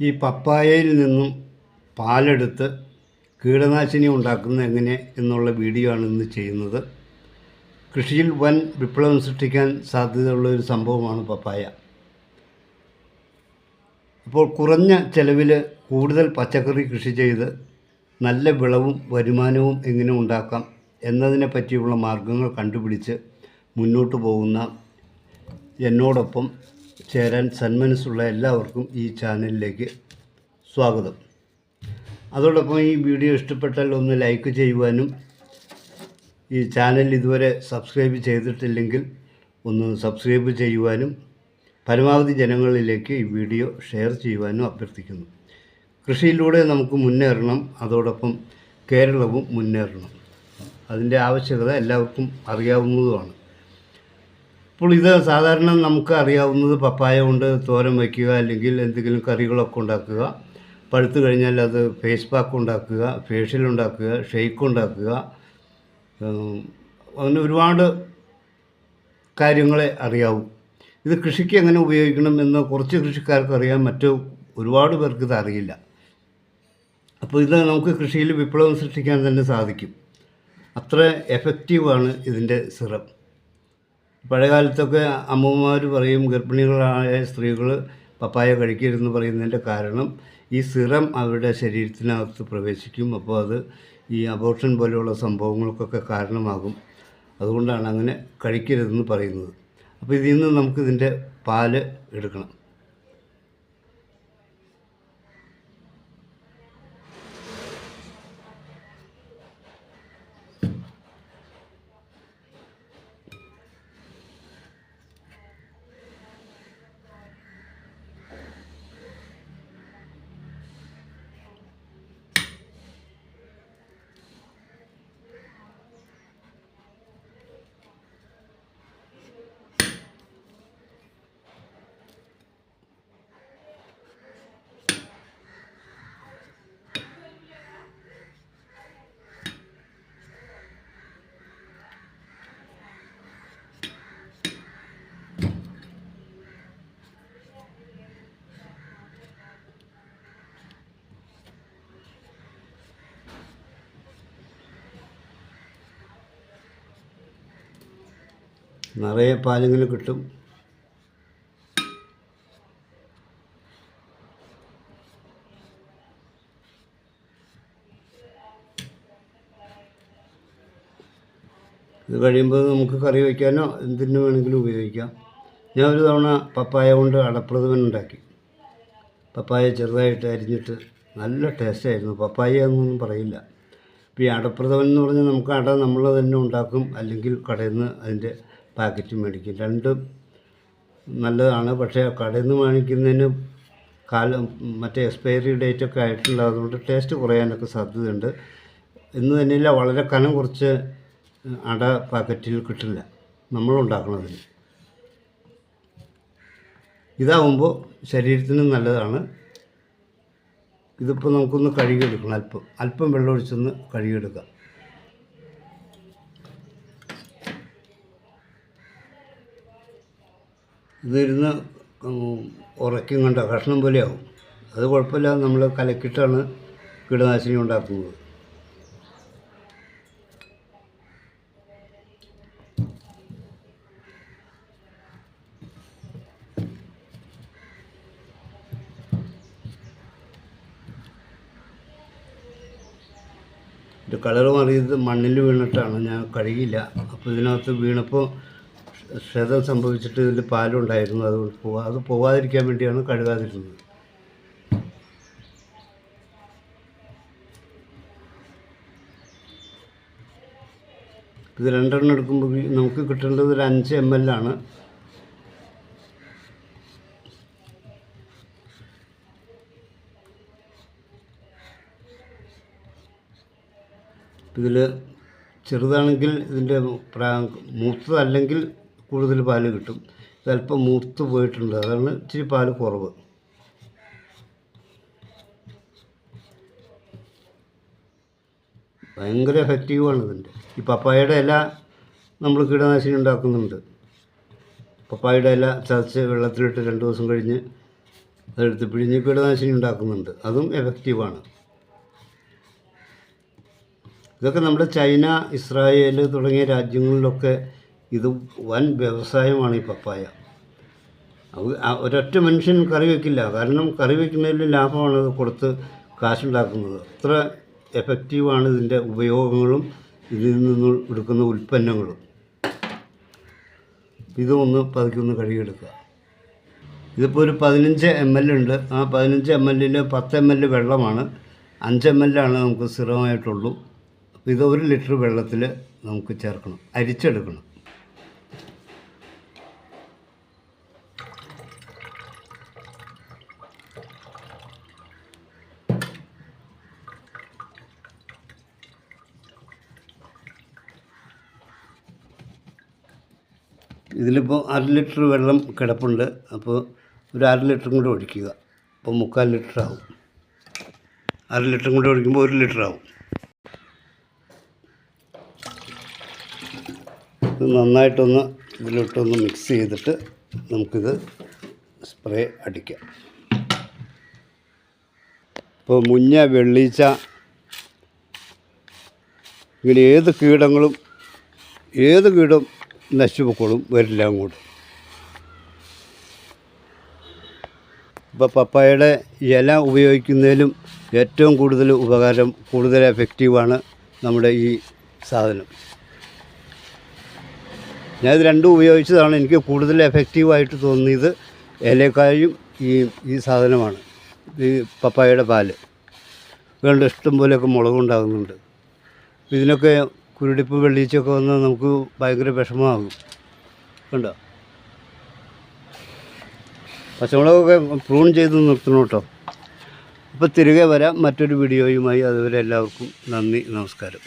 ഈ പപ്പായയിൽ നിന്നും പാലെടുത്ത് കീടനാശിനി ഉണ്ടാക്കുന്നത് എങ്ങനെ എന്നുള്ള വീഡിയോ ആണ് ഇന്ന് ചെയ്യുന്നത്. കൃഷിയിൽ വൻ വിപ്ലവം സൃഷ്ടിക്കാൻ സാധ്യതയുള്ള ഒരു സംഭവമാണ് പപ്പായ. അപ്പോൾ കുറഞ്ഞ ചെലവിൽ കൂടുതൽ പച്ചക്കറി കൃഷി ചെയ്ത് നല്ല വിളവും വരുമാനവും എങ്ങനെ ഉണ്ടാക്കാം എന്നതിനെ പറ്റിയുള്ള മാർഗങ്ങൾ കണ്ടുപിടിച്ച് മുന്നോട്ട് പോകുന്ന എന്നോടൊപ്പം ചേരാൻ സന്മനസ്സുള്ള എല്ലാവർക്കും ഈ ചാനലിലേക്ക് സ്വാഗതം. അതോടൊപ്പം ഈ വീഡിയോ ഇഷ്ടപ്പെട്ടാൽ ഒന്ന് ലൈക്ക് ചെയ്യുവാനും ഈ ചാനൽ ഇതുവരെ സബ്സ്ക്രൈബ് ചെയ്തിട്ടില്ലെങ്കിൽ ഒന്ന് സബ്സ്ക്രൈബ് ചെയ്യുവാനും പരമാവധി ജനങ്ങളിലേക്ക് ഈ വീഡിയോ ഷെയർ ചെയ്യുവാനും അഭ്യർത്ഥിക്കുന്നു. കൃഷിയിലൂടെ നമുക്ക് മുന്നേറണം അതോടൊപ്പം കേരളവും മുന്നേറണം. അതിന്റെ ആവശ്യകത എല്ലാവർക്കും അറിയാവുന്നതുമാണ്. അപ്പോൾ ഇത് സാധാരണ നമുക്ക് അറിയാവുന്നത് പപ്പായ കൊണ്ട് തോരൻ വയ്ക്കുക അല്ലെങ്കിൽ എന്തെങ്കിലും കറികളൊക്കെ ഉണ്ടാക്കുക. പഴുത്ത് കഴിഞ്ഞാൽ അത് ഫേസ് പാക്ക് ഉണ്ടാക്കുക ഫേഷ്യൽ ഉണ്ടാക്കുക ഷെയ്ക്ക് ഉണ്ടാക്കുക. അങ്ങനെ ഒരുപാട് കാര്യങ്ങളെ അറിയാവൂ. ഇത് കൃഷിക്ക് എങ്ങനെ ഉപയോഗിക്കണം എന്ന് കുറച്ച് കൃഷിക്കാർക്ക് അറിയാം മറ്റ് ഒരുപാട് പേർക്ക് ഇത് അറിയില്ല. അപ്പോൾ ഇത് നമുക്ക് കൃഷിയിൽ വിപ്ലവം സൃഷ്ടിക്കാൻ തന്നെ സാധിക്കും. അത്ര എഫക്റ്റീവാണ് ഇതിന്റെ സിറം പഴയകാലത്തൊക്കെ അമ്മമാർ പറയും ഗർഭിണികളായ സ്ത്രീകൾ പപ്പായ കഴിക്കരുതെന്ന് പറയുന്നതിന്റെ കാരണം ഈ സിറം അവരുടെ ശരീരത്തിനകത്ത് പ്രവേശിക്കും അപ്പോൾ അത് ഈ അബോർഷൻ പോലെയുള്ള സംഭവങ്ങൾക്കൊക്കെ കാരണമാകും. അതുകൊണ്ടാണ് അങ്ങനെ കഴിക്കരുതെന്ന് പറയുന്നത്. അപ്പോൾ ഇതിൽ നിന്ന് നമുക്കിതിന്റെ പാൽ എടുക്കണം. നിറയെ പാലെങ്കിലും കിട്ടും. ഇത് കഴിയുമ്പോൾ നമുക്ക് കറി വയ്ക്കാനോ എന്തിനു വേണമെങ്കിലും ഉപയോഗിക്കാം. ഞാൻ ഒരു തവണ പപ്പായ കൊണ്ട് അടപ്രഥമൻ ഉണ്ടാക്കി. പപ്പായ ചെറുതായിട്ട് അരിഞ്ഞിട്ട് നല്ല ടേസ്റ്റായിരുന്നു പപ്പായ എന്നൊന്നും പറയില്ല. ഇപ്പോൾ ഈ അടപ്രഥമൻ എന്ന് പറഞ്ഞാൽ നമുക്ക് അട നമ്മൾ തന്നെ ഉണ്ടാക്കും അല്ലെങ്കിൽ കടയിൽ നിന്ന് അതിന്റെ പാക്കറ്റ് മേടിക്കും. രണ്ടും നല്ലതാണ്. പക്ഷേ കടയിൽ നിന്ന് വാങ്ങിക്കുന്നതിന് കാലം മറ്റേ എക്സ്പയറി ഡേറ്റ് ഒക്കെ ആയിട്ടുണ്ട് അതുകൊണ്ട് ടേസ്റ്റ് കുറയാനൊക്കെ സാധ്യതയുണ്ട്. എന്ന് തന്നെയില്ല വളരെ കനം കുറച്ച് അട പാക്കറ്റിൽ കിട്ടില്ല. നമ്മളുണ്ടാക്കുന്നതിന് ഇതാവുമ്പോൾ ശരീരത്തിനും നല്ലതാണ്. ഇതിപ്പോൾ നമുക്കൊന്ന് കഴുകിയെടുക്കണം അല്പം. അല്പം വെള്ളമൊഴിച്ചൊന്ന് കഴുകിയെടുക്കാം. ഇതിരുന്ന് ഉറക്കും കണ്ട കഷ്ണം പോലെയാവും. അത് കുഴപ്പമില്ല നമ്മൾ കലക്കിയിട്ടാണ് കീടനാശിനി ഉണ്ടാക്കുന്നത്. കളർ മാറിയത് മണ്ണിൽ വീണിട്ടാണ് ഞാൻ കഴുകിയില്ല. അപ്പോൾ ഇതിനകത്ത് വീണപ്പോൾ ക്ഷതം സംഭവിച്ചിട്ട് ഇതിന്റെ പാലുണ്ടായിരുന്നു. അത് പോവാ അത് പോവാതിരിക്കാൻ വേണ്ടിയാണ് കഴുകാതിരുന്നത്. ഇത് രണ്ടെണ്ണം എടുക്കുമ്പോൾ നമുക്ക് കിട്ടേണ്ടത് ഒരു അഞ്ച് എം എൽ ആണ്. ഇതിൽ ചെറുതാണെങ്കിൽ ഇതിന്റെ മൂത്തതല്ലെങ്കിൽ കൂടുതൽ പാൽ കിട്ടും. ഇതല്പം മൂത്ത് പോയിട്ടുണ്ട്. അതാണ് ഇച്ചിരി പാൽ കുറവ്. ഭയങ്കര എഫക്റ്റീവാണ് ഇതിന്റെ. ഈ പപ്പായയുടെ ഇല നമ്മൾ കീടനാശിനി ഉണ്ടാക്കുന്നുണ്ട്. പപ്പായയുടെ ഇല ചതച്ച് വെള്ളത്തിലിട്ട് രണ്ട് ദിവസം കഴിഞ്ഞ് അതെടുത്ത് പിഴിഞ്ഞ് കീടനാശിനി ഉണ്ടാക്കുന്നുണ്ട്. അതും എഫക്റ്റീവാണ് ഇതൊക്കെ നമ്മുടെ ചൈന ഇസ്രായേൽ തുടങ്ങിയ രാജ്യങ്ങളിലൊക്കെ ഇത് വൻ വ്യവസായമാണ് ഈ പപ്പായ. ഒരൊറ്റ മനുഷ്യൻ കറി വയ്ക്കില്ല കാരണം കറി വയ്ക്കുന്നതിൽ ലാഭമാണ് അത് കൊടുത്ത് കാശുണ്ടാക്കുന്നത്. അത്ര എഫക്റ്റീവാണ് ഇതിന്റെ ഉപയോഗങ്ങളും ഇതിൽ നിന്ന് എടുക്കുന്ന ഉൽപ്പന്നങ്ങളും. ഇതൊന്ന് പതുക്കൊന്ന് കഴുകിയെടുക്കുക. ഇതിപ്പോൾ ഒരു പതിനഞ്ച് എം എൽ ഉണ്ട്. ആ പതിനഞ്ച് എം എല്ലിൽ പത്ത് എം എൽ വെള്ളമാണ്. അഞ്ച് എം ആണ് നമുക്ക് സ്ഥിരമായിട്ടുള്ളൂ. അപ്പോൾ ഇത് ഒരു ലിറ്റർ വെള്ളത്തിൽ നമുക്ക് ചേർക്കണം. അരിച്ചെടുക്കണം. ഇതിലിപ്പോൾ അര ലിറ്റർ വെള്ളം കിടപ്പുണ്ട്. അപ്പോൾ ഒരു അര ലിറ്ററും കൂടെ ഒഴിക്കുക. അപ്പോൾ മുക്കാൽ ലിറ്റർ ആവും. അര ലിറ്ററും കൂടെ ഒഴിക്കുമ്പോൾ ഒരു ലിറ്റർ ആവും. ഇത് നന്നായിട്ടൊന്ന് ഇതിലോട്ടൊന്ന് മിക്സ് ചെയ്തിട്ട് നമുക്കിത് സ്പ്രേ അടിക്കാം. ഇപ്പോൾ മുഞ്ഞ വെള്ളീച്ച ഇങ്ങനെ ഏത് കീടങ്ങളും ഏത് കീടം നശിച്ചു പൊക്കോളും വരില്ല അങ്ങോട്ട് ഇപ്പോൾ പപ്പായയുടെ ഇല ഉപയോഗിക്കുന്നതിലും ഏറ്റവും കൂടുതൽ ഉപകാരം കൂടുതൽ എഫക്റ്റീവാണ് നമ്മുടെ ഈ സാധനം. ഞാനിത് രണ്ടും ഉപയോഗിച്ചതാണ്. എനിക്ക് കൂടുതൽ എഫക്റ്റീവായിട്ട് തോന്നിയത് ഇലക്കായും ഈ ഈ സാധനമാണ്. ഈ പപ്പായയുടെ പാൽ. വേണ്ട ഇഷ്ടം പോലെയൊക്കെ മുളകുണ്ടാകുന്നുണ്ട് ഇതിനൊക്കെ കുരുടിപ്പ് വെള്ളീച്ചൊക്കെ വന്നാൽ നമുക്ക് ഭയങ്കര വിഷമമാകും. കണ്ടോ? പച്ചമുളകൊക്കെ പ്രൂൺ ചെയ്ത് നിർത്തണം കേട്ടോ. അപ്പോൾ തിരികെ വരാം. മറ്റൊരു വീഡിയോയുമായി അതുവരെ എല്ലാവർക്കും നന്ദി നമസ്കാരം.